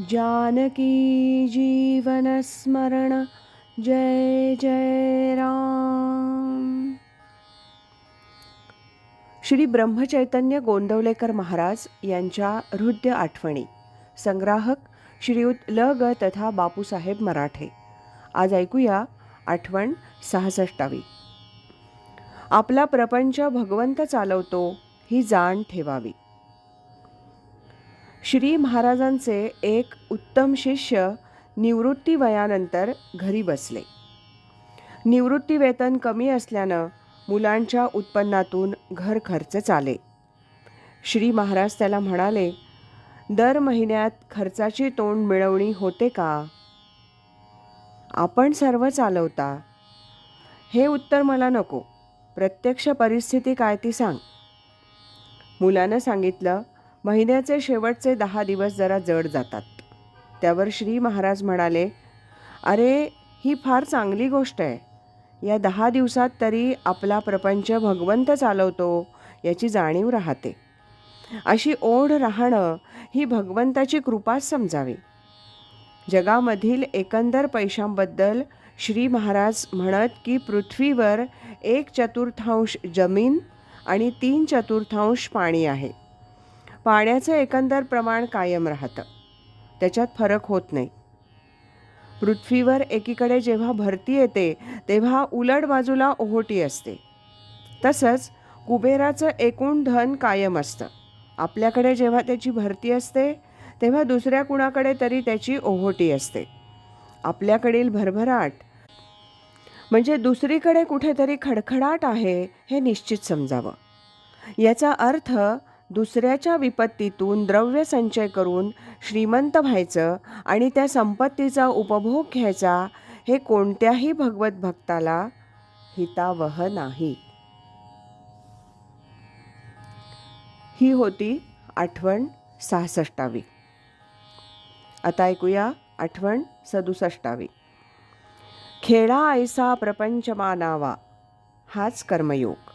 जानकी जीवनस्मरण जय जय राम। श्री ब्रह्मचैतन्य गोंदवलेकर महाराज यांच्या हृदय आठवणी संग्राहक श्रीयुत ल ग तथा बापूसाहेब मराठे. आज ऐकूया आठवण सहासष्टावी. आपला प्रपंच भगवंत चालवतो ही जाण ठेवावी. श्री महाराजांचे एक उत्तम शिष्य निवृत्ती वयानंतर घरी बसले. निवृत्ती वेतन कमी असल्यानं मुलांच्या उत्पन्नातून घर खर्च चाले. श्री महाराज त्याला म्हणाले दर महिन्यात खर्चाची तोंड मिळवणी होते का? आपण सर्व चालवता. हे उत्तर मला नको. प्रत्यक्ष परिस्थिती काय ती सांग. मुलानं सांगितलं महिन्याचे शेवटचे दहा दिवस जरा जड जातात. त्यावर श्री महाराज म्हणाले अरे ही फार चांगली गोष्ट आहे. या दहा दिवसात तरी आपला प्रपंच भगवंत चालवतो याची जाणीव राहते. अशी ओढ राहणं ही भगवंताची कृपाच समजावी. जगामधील एकंदर पैशांबद्दल श्री महाराज म्हणत की पृथ्वीवर एक चतुर्थांश जमीन आणि तीन चतुर्थांश पाणी आहे. पाण्याचं एकंदर प्रमाण कायम राहतं. त्याच्यात फरक होत नाही. पृथ्वीवर एकीकडे जेव्हा भरती येते तेव्हा उलट बाजूला ओहोटी असते. तसंच कुबेराचं एकूण धन कायम असतं. आपल्याकडे जेव्हा त्याची भरती असते तेव्हा दुसऱ्या कुणाकडे तरी त्याची ओहोटी असते. आपल्याकडील भरभराट म्हणजे दुसरीकडे कुठेतरी खडखडाट आहे हे निश्चित समजावं. याचा अर्थ दुसऱ्याच्या विपत्तीतून द्रव्य संचय करून श्रीमंत व्हायचं आणि त्या संपत्तीचा उपभोग घ्यायचा हे कोणत्याही भगवत भक्ताला हितावह नाही. ही होती आठवण सहासष्टावी. आता ऐकूया आठवण सदुसष्टावी. खेळा ऐसा प्रपंच मानावा हाच कर्मयोग.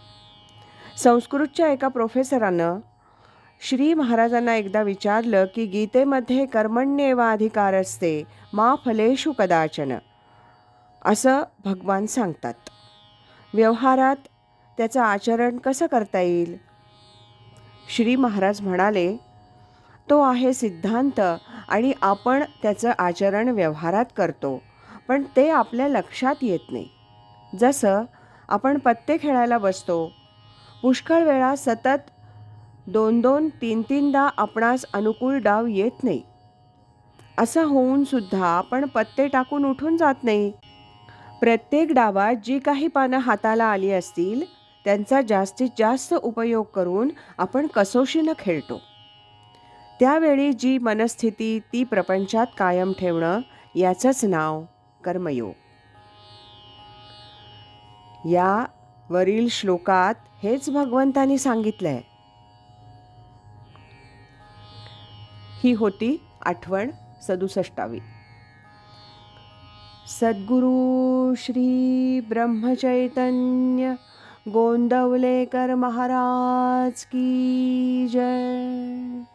संस्कृतच्या एका प्रोफेसरानं श्री महाराजांना एकदा विचारलं की गीतेमध्ये कर्मण्येवा अधिकार असते मा फलेषु कदाचन. असं भगवान सांगतात. व्यवहारात त्याचं आचरण कसं करता येईल? श्री महाराज म्हणाले तो आहे सिद्धांत आणि आपण त्याचं आचरण व्यवहारात करतो पण ते आपल्या लक्षात येत नाही. जसं आपण पत्ते खेळायला बसतो पुष्कळ वेळा सतत दोन दोन तीन तीनदा आपणास अनुकूल डाव येत नाही. असं होऊन सुद्धा आपण पत्ते टाकून उठून जात नाही. प्रत्येक डावात जी काही पानं हाताला आली असतील त्यांचा जास्तीत जास्त उपयोग करून आपण कसोशीनं खेळतो. त्यावेळी जी मनस्थिती ती प्रपंचात कायम ठेवणं याचंच नाव कर्मयोग. या वरील श्लोकात हेच भगवंतानी सांगितलंय. ही होती आठवण सदुसष्टावी. सद्गुरु श्री ब्रह्मचैतन्य गोंदवलेकर महाराज की जय.